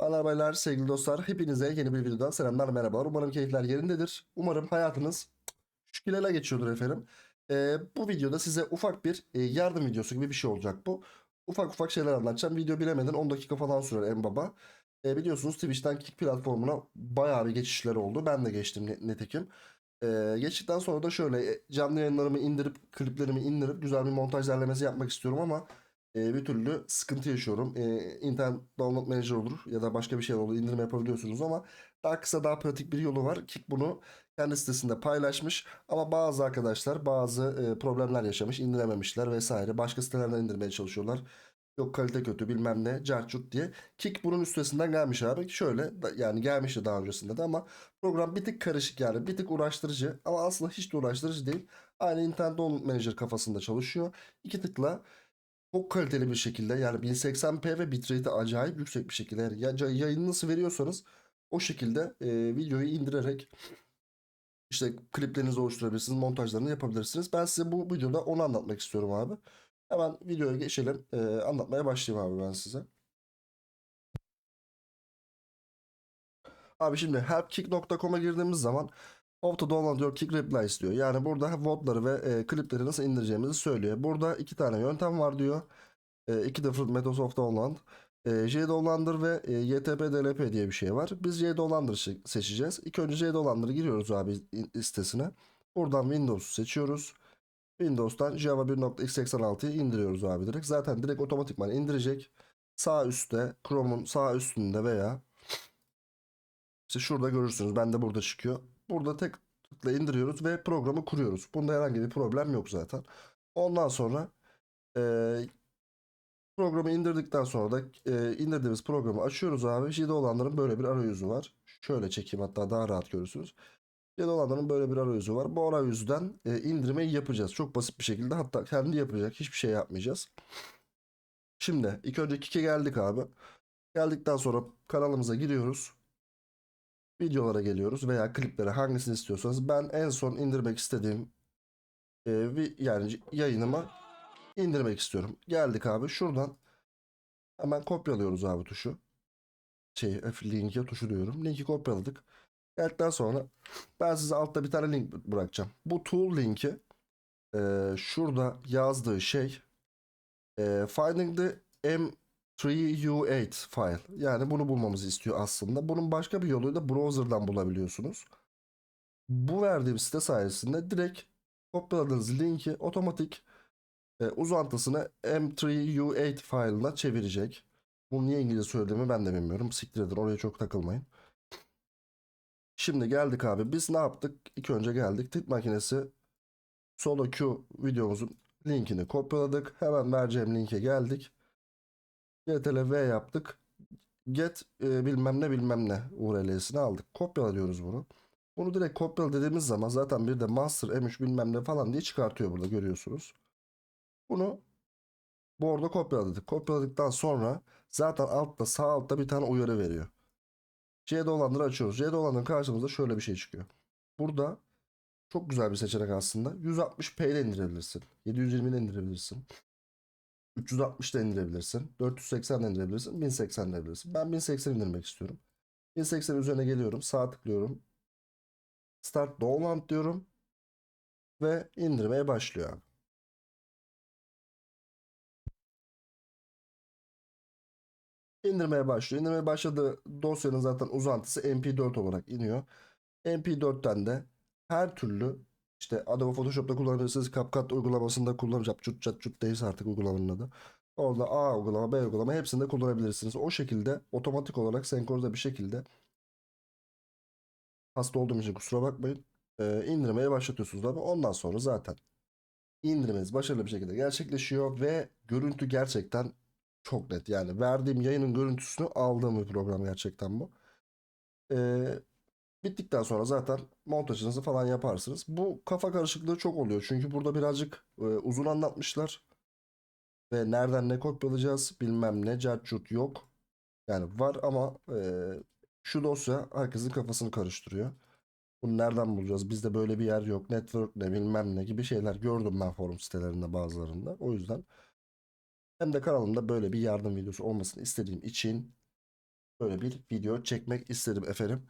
Merhaba baylar, sevgili dostlar. Hepinize yeni bir videodan selamlar, merhabalar. Umarım keyifler yerindedir. Umarım hayatınız şükürlerle geçiyordur efendim. Ee, bu videoda size ufak bir e, yardım videosu gibi bir şey olacak bu. Ufak ufak şeyler anlatacağım. Video bilemeden 10 dakika falan sürer en baba. Ee, biliyorsunuz Twitch'ten Kick platformuna bayağı bir geçişler oldu. Ben de geçtim ne- netekim. Ee, geçtikten sonra da şöyle e, canlı yayınlarımı indirip, kliplerimi indirip güzel bir montaj derlemesi yapmak istiyorum ama e, bir türlü sıkıntı yaşıyorum. E, internet download manager olur ya da başka bir şey olur indirme yapabiliyorsunuz ama daha kısa daha pratik bir yolu var. Kick bunu kendi sitesinde paylaşmış ama bazı arkadaşlar bazı e, problemler yaşamış indirememişler vesaire. Başka sitelerden indirmeye çalışıyorlar. Yok kalite kötü bilmem ne carçut diye. Kick bunun üstesinden gelmiş abi. Şöyle yani gelmişti daha öncesinde de ama program bir tık karışık yani bir tık uğraştırıcı ama aslında hiç de uğraştırıcı değil. Aynı internet download manager kafasında çalışıyor. İki tıkla çok kaliteli bir şekilde yani 1080p ve bitrate'i acayip yüksek bir şekilde yani ya- yayını nasıl veriyorsanız o şekilde e, videoyu indirerek işte kliplerinizi oluşturabilirsiniz, montajlarını yapabilirsiniz. Ben size bu videoda onu anlatmak istiyorum abi. Hemen videoya geçelim. E, anlatmaya başlayayım abi ben size. Abi şimdi helpkick.com'a girdiğimiz zaman How to download your kick replies diyor. Yani burada VOD'ları ve e, klipleri nasıl indireceğimizi söylüyor. Burada iki tane yöntem var diyor. E, iki different methods of download. E, JDownloader ve e, YTP DLP diye bir şey var. Biz JDownloader şe- seçeceğiz. İlk önce JDownloader'ı giriyoruz abi in- sitesine. Buradan Windows'u seçiyoruz. Windows'tan Java 1.x86'yı indiriyoruz abi direkt. Zaten direkt otomatikman indirecek. Sağ üstte Chrome'un sağ üstünde veya işte şurada görürsünüz. Ben de burada çıkıyor. Burada tek tıkla indiriyoruz ve programı kuruyoruz. Bunda herhangi bir problem yok zaten. Ondan sonra eee, programı indirdikten sonra da eee, indirdiğimiz programı açıyoruz abi. JID'de olanların böyle bir arayüzü var. Şöyle çekeyim hatta daha rahat görürsünüz. JID'de olanların böyle bir arayüzü var. Bu arayüzden eee, indirmeyi yapacağız. Çok basit bir şekilde hatta kendi yapacak. Hiçbir şey yapmayacağız. Şimdi ilk önce Kik'e geldik abi. Geldikten sonra kanalımıza giriyoruz videolara geliyoruz veya kliplere hangisini istiyorsanız ben en son indirmek istediğim e, yani yayınıma indirmek istiyorum. Geldik abi şuradan hemen kopyalıyoruz abi tuşu. Şey linki tuşu diyorum. Linki kopyaladık. Geldikten sonra ben size altta bir tane link bırakacağım. Bu tool linki e, şurada yazdığı şey e, finding the M3U8 file. Yani bunu bulmamızı istiyor aslında. Bunun başka bir yoluyla browser'dan bulabiliyorsunuz. Bu verdiğim site sayesinde direkt kopyaladığınız linki otomatik e, uzantısını M3U8 file'ına çevirecek. Bunu niye İngilizce söylediğimi ben de bilmiyorum. Siktir edin oraya çok takılmayın. Şimdi geldik abi. Biz ne yaptık? İlk önce geldik. Tit makinesi solo Q videomuzun linkini kopyaladık. Hemen vereceğim linke geldik. CTRL V yaptık. Get e, bilmem ne bilmem ne URL'sini aldık. Kopyala diyoruz bunu. Bunu direkt kopyala dediğimiz zaman zaten bir de master M3 bilmem ne falan diye çıkartıyor burada görüyorsunuz. Bunu bu orada kopyaladık. Kopyaladıktan sonra zaten altta sağ altta bir tane uyarı veriyor. C'de olanları açıyoruz. C'de olanların karşımızda şöyle bir şey çıkıyor. Burada çok güzel bir seçenek aslında. 160p ile indirebilirsin. 720 ile indirebilirsin. 360 da indirebilirsin. 480 de indirebilirsin. 1080 de indirebilirsin. Ben 1080 indirmek istiyorum. 1080 üzerine geliyorum. Sağ tıklıyorum. Start download diyorum. Ve indirmeye başlıyor abi. İndirmeye başlıyor. İndirmeye başladığı dosyanın zaten uzantısı mp4 olarak iniyor. mp4'ten de her türlü işte Adobe Photoshop'ta kullanabilirsiniz. CapCut uygulamasında kullanacak. Çut çat çut değilse artık uygulamanın adı. Orada A uygulama, B uygulama hepsinde kullanabilirsiniz. O şekilde otomatik olarak senkronize bir şekilde hasta olduğum için kusura bakmayın. e, indirmeye başlatıyorsunuz abi. Ondan sonra zaten indirmeniz başarılı bir şekilde gerçekleşiyor ve görüntü gerçekten çok net. Yani verdiğim yayının görüntüsünü aldığım bir program gerçekten bu. Ee, bittikten sonra zaten montajınızı falan yaparsınız. Bu kafa karışıklığı çok oluyor. Çünkü burada birazcık e, uzun anlatmışlar. Ve nereden ne kopyalayacağız bilmem ne cartçut yok. Yani var ama e, şu dosya herkesin kafasını karıştırıyor. Bunu nereden bulacağız? Bizde böyle bir yer yok. Network ne bilmem ne gibi şeyler gördüm ben forum sitelerinde bazılarında. O yüzden hem de kanalımda böyle bir yardım videosu olmasını istediğim için böyle bir video çekmek istedim efendim.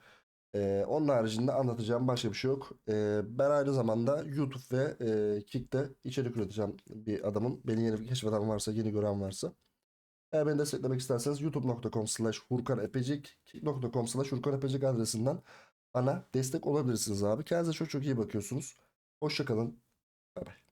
Ee, onun haricinde anlatacağım başka bir şey yok. Ee, ben aynı zamanda YouTube ve e, Kick'te içerik üreteceğim bir adamım. Beni yeni keşfeden varsa, yeni gören varsa. Eğer beni desteklemek isterseniz youtube.com slash Hurkan Epecik, kick.com slash Hurkan Epecik adresinden bana destek olabilirsiniz abi. Kendinize çok çok iyi bakıyorsunuz. Hoşçakalın. Bay bay.